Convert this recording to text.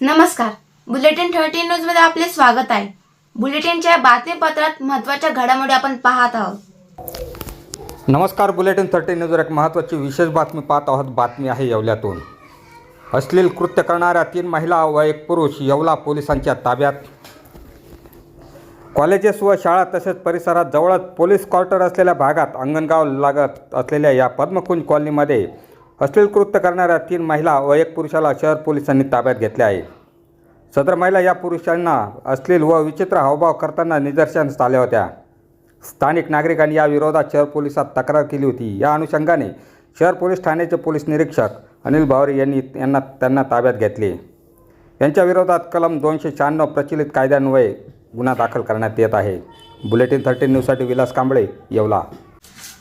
नमस्कार. Bulletin thirty न्यूजमध्ये आपले स्वागत आहे. बुलेटिनच्या बातमीपत्रात महत्त्वाच्या घडामोडी आपण पाहत आहोत. नमस्कार बुलेटिन थर्टीन न्यूजवर एक महत्त्वाची विशेष बातमी पाहत आहोत. बातमी आहे येवल्यातून. अश्लील कृत्य करणाऱ्या तीन महिला व एक पुरुष येवला पोलिसांच्या ताब्यात. कॉलेजेस व शाळा तसेच परिसरात जवळच पोलीस क्वार्टर असलेल्या भागात अंगणगाव लागत असलेल्या या पद्मकुंज कॉलनीमध्ये अश्लील कृत्य करणाऱ्या तीन महिला व एक पुरुषाला शहर पोलिसांनी ताब्यात घेतले आहे. सदर महिला या पुरुषांना अश्लील व विचित्र हावभाव करताना निदर्शनास आल्या होत्या. स्थानिक नागरिकांनी या विरोधात शहर पोलिसात तक्रार केली होती. या अनुषंगाने शहर पोलीस ठाण्याचे पोलीस निरीक्षक अनिल भावरे यांनी यांना त्यांना ताब्यात घेतले. यांच्या विरोधात कलम दोनशे शहाण्णव प्रचलित कायद्यान्वये गुन्हा दाखल करण्यात येत आहे. बुलेटिन थर्टीन न्यूजसाठी विलास कांबळे येवला.